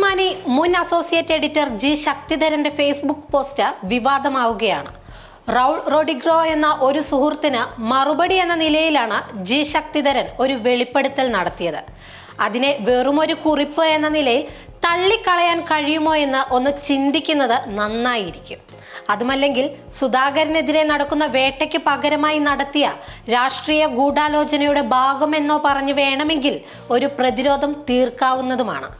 ദേശാഭിമാനി മുൻ associate editor G ശക്തിധരന്റെ Facebook post വിവാദമാവുകയാണ്. റൗൾ റോഡിഗ്രോ എന്ന ഒരു സുഹൃത്തിന് മറുപടി എന്ന നിലയിലാണ് ജി ശക്തിധരൻ ഒരു വെളിപ്പെടുത്തൽ നടത്തിയത്. അതിനെ വെറുമൊരു കുറിപ്പ് എന്ന നിലയിൽ തള്ളിക്കളയാൻ കഴിയുമോ എന്ന് ഒന്ന് ചിന്തിക്കുന്നത് നന്നായിരിക്കും. അതുമല്ലെങ്കിൽ സുധാകരനെതിരെ നടക്കുന്ന വേട്ടയ്ക്ക് പകരമായി നടത്തിയ രാഷ്ട്രീയ ഗൂഢാലോചനയുടെ ഭാഗമെന്നോ പറഞ്ഞു വേണമെങ്കിൽ ഒരു പ്രതിരോധം തീർക്കാവുന്നതുമാണ്.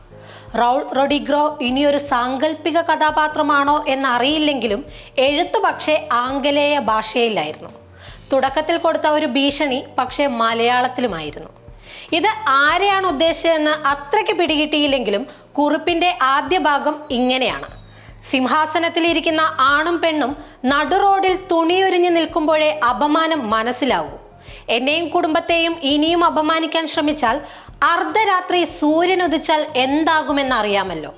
റൗൾ റൊഡിഗ്രോ ഇനിയൊരു സാങ്കല്പിക കഥാപാത്രമാണോ എന്നറിയില്ലെങ്കിലും എഴുത്ത് പക്ഷേ ആംഗലേയ ഭാഷയിലായിരുന്നു. തുടക്കത്തിൽ കൊടുത്ത ഒരു ഭീഷണി പക്ഷേ മലയാളത്തിലുമായിരുന്നു. ഇത് ആരെയാണ് ഉദ്ദേശിച്ചതെന്ന് അത്രയ്ക്ക് പിടികിട്ടിയില്ലെങ്കിലും കുറിപ്പിന്റെ ആദ്യ ഭാഗം ഇങ്ങനെയാണ്. സിംഹാസനത്തിലിരിക്കുന്ന ആണും പെണ്ണും നടുറോഡിൽ തുണിയൊരിഞ്ഞു നിൽക്കുമ്പോഴേ അപമാനം മനസ്സിലാവൂ. എന്നെയും കുടുംബത്തെയും ഇനിയും അപമാനിക്കാൻ ശ്രമിച്ചാൽ അർദ്ധരാത്രി സൂര്യൻ ഉദിച്ചാൽ എന്താകുമെന്ന് അറിയാമല്ലോ.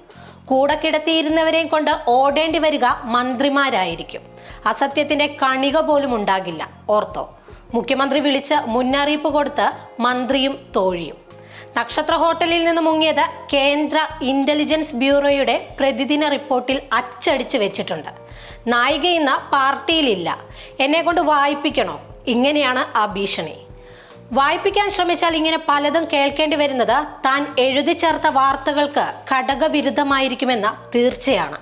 കൂടെ കിടത്തിയിരുന്നവരെയും കൊണ്ട് ഓടേണ്ടി വരിക മന്ത്രിമാരായിരിക്കും. അസത്യത്തിന്റെ കണിക പോലും ഉണ്ടാകില്ല. ഓർത്തോ മുഖ്യമന്ത്രി വിളിച്ച് മുന്നറിയിപ്പ് കൊടുത്ത് മന്ത്രിയും തോഴിയും. നക്ഷത്ര ഹോട്ടലിൽ നിന്ന് മുങ്ങിയത് കേന്ദ്ര ഇന്റലിജൻസ് ബ്യൂറോയുടെ പ്രതിദിന റിപ്പോർട്ടിൽ അച്ചടിച്ച് വെച്ചിട്ടുണ്ട്. നായിക ഇന്ന് പാർട്ടിയിലില്ല. എന്നെ കൊണ്ട് വായിപ്പിക്കണോ? ഇങ്ങനെയാണ് ആ ഭീഷണി. വായിപ്പിക്കാൻ ശ്രമിച്ചാൽ ഇങ്ങനെ പലതും കേൾക്കേണ്ടി വരുന്നത് താൻ എഴുതി ചേർത്ത വാർത്തകൾക്ക് ഘടകവിരുദ്ധമായിരിക്കുമെന്ന തീർച്ചയാണ്.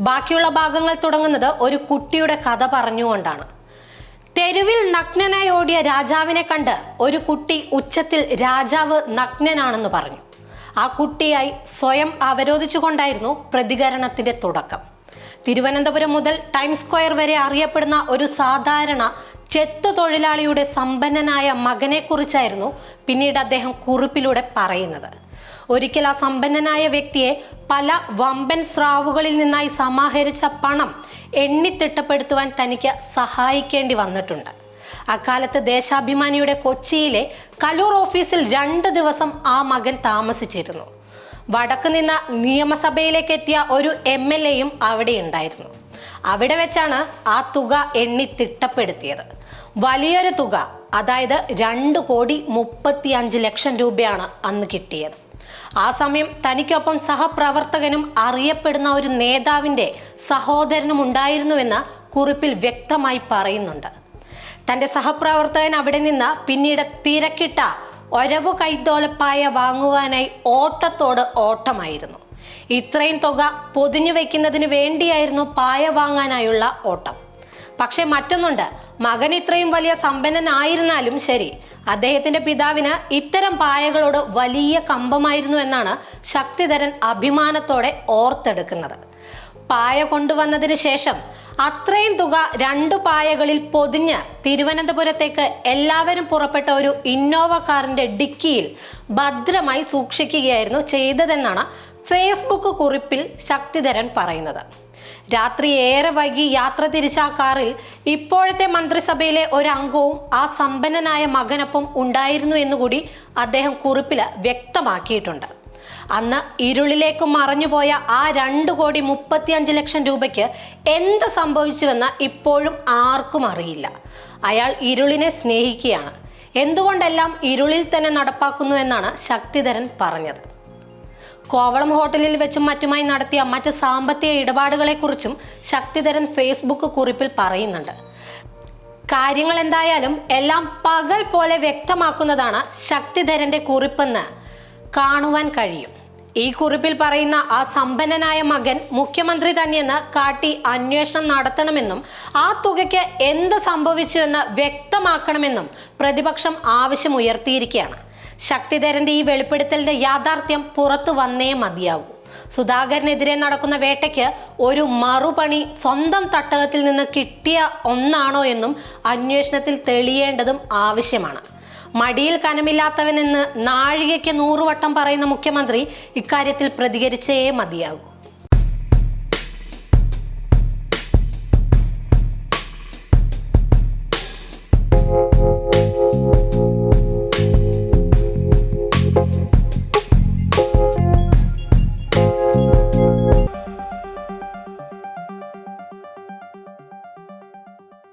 ബാക്കിയുള്ള ഭാഗങ്ങൾ തുടങ്ങുന്നത് ഒരു കുട്ടിയുടെ കഥ പറഞ്ഞുകൊണ്ടാണ്. തെരുവിൽ നഗ്നനായി ഓടിയ രാജാവിനെ കണ്ട് ഒരു കുട്ടി ഉച്ചത്തിൽ രാജാവ് നഗ്നനാണെന്ന് പറഞ്ഞു. ആ കുട്ടിയായി സ്വയം അവരോധിച്ചുകൊണ്ടായിരുന്നു പ്രതികരണത്തിന്റെ തുടക്കം. തിരുവനന്തപുരം മുതൽ ടൈംസ് സ്ക്വയർ വരെ അറിയപ്പെടുന്ന ഒരു സാധാരണ ചെത്തു തൊഴിലാളിയുടെ സമ്പന്നനായ മകനെക്കുറിച്ചായിരുന്നു പിന്നീട് അദ്ദേഹം കുറിപ്പിലൂടെ പറയുന്നത്. ഒരിക്കൽ ആ സമ്പന്നനായ വ്യക്തിയെ പല വമ്പൻ സ്രാവുകളിൽ നിന്നായി സമാഹരിച്ച പണം എണ്ണിത്തിട്ടപ്പെടുത്തുവാൻ തനിക്ക് സഹായിക്കേണ്ടി വന്നിട്ടുണ്ട്. അക്കാലത്ത് ദേശാഭിമാനിയുടെ കൊച്ചിയിലെ കലൂർ ഓഫീസിൽ രണ്ട് ദിവസം ആ മകൻ താമസിച്ചിരുന്നു. വടക്ക് നിന്ന നിയമസഭയിലേക്ക് എത്തിയ ഒരു എം എൽ എയും അവിടെ ഉണ്ടായിരുന്നു. അവിടെ വെച്ചാണ് ആ തുക എണ്ണി തിട്ടപ്പെടുത്തിയത്. വലിയൊരു തുക അതായത് രണ്ട് കോടി മുപ്പത്തി അഞ്ച് ലക്ഷം രൂപയാണ് അന്ന് കിട്ടിയത്. ആ സമയം തനിക്കൊപ്പം സഹപ്രവർത്തകനും അറിയപ്പെടുന്ന ഒരു നേതാവിന്റെ സഹോദരനും ഉണ്ടായിരുന്നുവെന്ന് കുറിപ്പിൽ വ്യക്തമായി പറയുന്നുണ്ട്. തന്റെ സഹപ്രവർത്തകൻ അവിടെ നിന്ന് പിന്നീട് തിരക്കിട്ട ഒരവു കൈത്തോലപ്പായ വാങ്ങുവാനായി ഓട്ടത്തോട് ഓട്ടമായിരുന്നു. ഇത്രയും തുക പൊതിഞ്ഞു വയ്ക്കുന്നതിന് വേണ്ടിയായിരുന്നു പായ വാങ്ങാനായുള്ള ഓട്ടം. പക്ഷെ മറ്റൊന്നുണ്ട്. മകൻ ഇത്രയും വലിയ സമ്പന്നനായിരുന്നാലും ശരി. അദ്ദേഹത്തിന്റെ പിതാവിന് ഇത്തരം പായകളോട് വലിയ കമ്പമായിരുന്നു എന്നാണ് ശക്തിധരൻ അഭിമാനത്തോടെ ഓർത്തെടുക്കുന്നത്. പായ കൊണ്ടുവന്നതിന് ശേഷം അത്രയും തുക രണ്ടു പായകളിൽ പൊതിഞ്ഞ് തിരുവനന്തപുരത്തേക്ക് എല്ലാവരും പുറപ്പെട്ട ഒരു ഇന്നോവ കാറിന്റെ ഡിക്കിയിൽ ഭദ്രമായി സൂക്ഷിക്കുകയായിരുന്നു ചെയ്തതെന്നാണ് ഫേസ്ബുക്ക് കുറിപ്പിൽ ശക്തിധരൻ പറയുന്നത്. രാത്രി ഏറെ വൈകി യാത്ര തിരിച്ച ആ കാറിൽ ഇപ്പോഴത്തെ മന്ത്രിസഭയിലെ ഒരു അംഗവും ആ സമ്പന്നനായ മകനൊപ്പം ഉണ്ടായിരുന്നു എന്നുകൂടി അദ്ദേഹം കുറിപ്പിൽ വ്യക്തമാക്കിയിട്ടുണ്ട്. അന്ന് ഇരുളിലേക്ക് മറഞ്ഞുപോയ ആ രണ്ട് കോടി മുപ്പത്തിയഞ്ച് ലക്ഷം രൂപയ്ക്ക് എന്ത് സംഭവിച്ചുവെന്ന് ഇപ്പോഴും ആർക്കും അറിയില്ല. അയാൾ ഇരുളിനെ സ്നേഹിക്കുകയാണ്. എന്തുകൊണ്ടെല്ലാം ഇരുളിൽ തന്നെ നടപ്പാക്കുന്നു എന്നാണ് ശക്തിധരൻ പറഞ്ഞത്. കോവളം ഹോട്ടലിൽ വെച്ചും മറ്റുമായി നടത്തിയ മറ്റ് സാമ്പത്തിക ഇടപാടുകളെക്കുറിച്ചും ശക്തിധരൻ ഫേസ്ബുക്ക് കുറിപ്പിൽ പറയുന്നുണ്ട്. കാര്യങ്ങൾ എന്തായാലും എല്ലാം പകൽ പോലെ വ്യക്തമാക്കുന്നതാണ് ശക്തിധരന്റെ കുറിപ്പെന്ന് കാണുവാൻ കഴിയും. ഈ കുറിപ്പിൽ പറയുന്ന ആ സമ്പന്നനായ മകൻ മുഖ്യമന്ത്രി തന്നെയെന്ന് കാട്ടി അന്വേഷണം നടത്തണമെന്നും ആ തുകയ്ക്ക് എന്ത് സംഭവിച്ചുവെന്ന് വ്യക്തമാക്കണമെന്നും പ്രതിപക്ഷം ആവശ്യമുയർത്തിയിരിക്കുകയാണ്. ശക്തിധരന്റെ ഈ വെളിപ്പെടുത്തലിന്റെ യാഥാർത്ഥ്യം പുറത്തു വന്നേ മതിയാകൂ. സുധാകരനെതിരെ നടക്കുന്ന വേട്ടയ്ക്ക് ഒരു മറുപണി സ്വന്തം തട്ടകത്തിൽ നിന്ന് കിട്ടിയ ഒന്നാണോ എന്നും അന്വേഷണത്തിൽ തെളിയേണ്ടതും ആവശ്യമാണ്. മടിയിൽ കനമില്ലാത്തവനെന്ന് നാഴികയ്ക്ക് നൂറുവട്ടം പറയുന്ന മുഖ്യമന്ത്രി ഇക്കാര്യത്തിൽ പ്രതികരിച്ചേ മതിയാകൂ.